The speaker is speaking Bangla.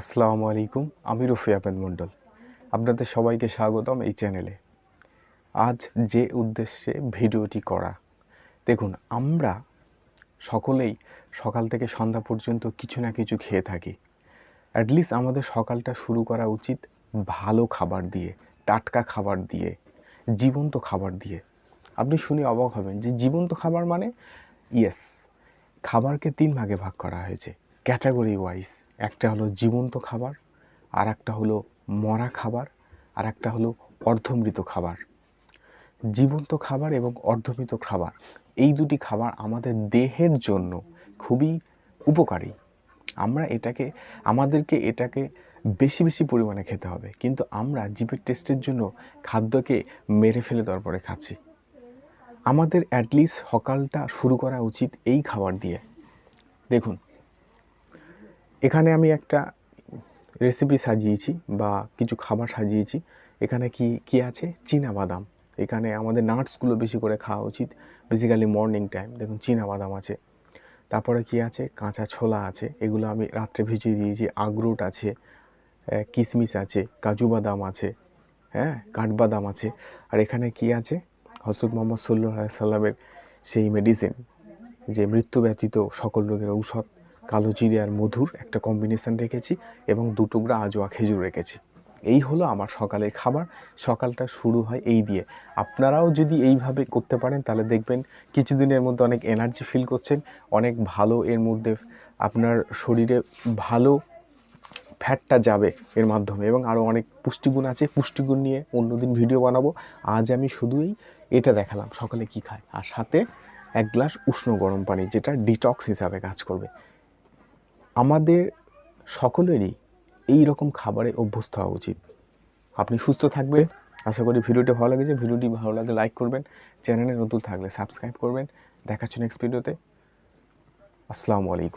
আসসালামু আলাইকুম, আমি রফি আহমেদ মণ্ডল। আপনাদের সবাইকে স্বাগতম এই চ্যানেলে। আজ যে উদ্দেশ্যে ভিডিওটি করা, দেখুন, আমরা সকলেই সকাল থেকে সন্ধ্যা পর্যন্ত কিছু না কিছু খেয়ে থাকি। অ্যাটলিস্ট আমাদের সকালটা শুরু করা উচিত ভালো খাবার দিয়ে, টাটকা খাবার দিয়ে, জীবন্ত খাবার দিয়ে। আপনি শুনে অবাক হবেন যে জীবন্ত খাবার মানে ইয়েস খাবারকে তিন ভাগে ভাগ করা হয়েছে ক্যাটাগরি ওয়াইজ একটা হলো জীবন্ত খাবার আর একটা হলো মরা খাবার আর একটা হলো অর্ধমৃত খাবার। জীবন্ত খাবার এবং অর্ধমৃত খাবার, এই দুটি খাবার আমাদের দেহের জন্য খুবই উপকারী। আমরা এটাকে, আমাদেরকে এটাকে বেশি বেশি পরিমাণে খেতে হবে, কিন্তু আমরা জিভের টেস্টের জন্য খাদ্যকে মেরে ফেলে তারপরে খাচ্ছি। আমাদের অ্যাটলিস্ট সকালটা শুরু করা উচিত এই খাবার দিয়ে। দেখুন এখানে আমি একটা রেসিপি সাজিয়েছি বা কিছু খাবার সাজিয়েছি। এখানে কি কি আছে? চীনা বাদাম এখানে আমাদের নাটসগুলো বেশি করে খাওয়া উচিত। বেসিক্যালি মর্নিং টাইম দেখুন চীনা বাদাম আছে। তারপরে কি আছে? কাঁচা ছোলা আছে। এগুলো আমি রাত্রে ভিজিয়ে দিয়েছি। আখরোট আছে কিশমিশ আছে, কাজু বাদাম আছে হ্যাঁ কাঠবাদাম আছে। আর এখানে কি আছে? হজরত মোহাম্মদ সাল্লাহ সাল্লামের সেই মেডিসিন যে মৃত্যু ব্যতীত সকল রোগের ঔষধ। কালো জিরে আর মধুর একটা কম্বিনেশন রেখেছি এবং দু টুকরা আজোয়া খেজুর রেখেছি। এই হলো আমার সকালের খাবার। সকালটা শুরু হয় এই দিয়ে। আপনারাও যদি এইভাবে করতে পারেন, তাহলে দেখবেন কিছুদিনের মধ্যে অনেক এনার্জি ফিল করছেন, অনেক ভালো এর মধ্যে আপনার শরীরে ভালো ফ্যাটটা যাবে এর মাধ্যমে এবং আরও অনেক পুষ্টিগুণ আছে। পুষ্টিগুণ নিয়ে অন্যদিন ভিডিও বানাবো। আজ আমি শুধুই এটা দেখালাম সকালে কি খায়। আর সাথে এক গ্লাস উষ্ণ গরম পানি, যেটা ডিটক্স হিসাবে কাজ করবে। আমাদের সকলেরই এই রকম খাবারে অভ্যস্ত হওয়া উচিত। আপনি সুস্থ থাকবেন। আশা করি ভিডিওটি ভালো লেগেছে। ভিডিওটি ভালো লাগে লাইক করবেন। চ্যানেলে নতুন থাকলে সাবস্ক্রাইব করবেন। দেখাচ্ছি নেক্সট ভিডিওতে আসসালামু আলাইকুম।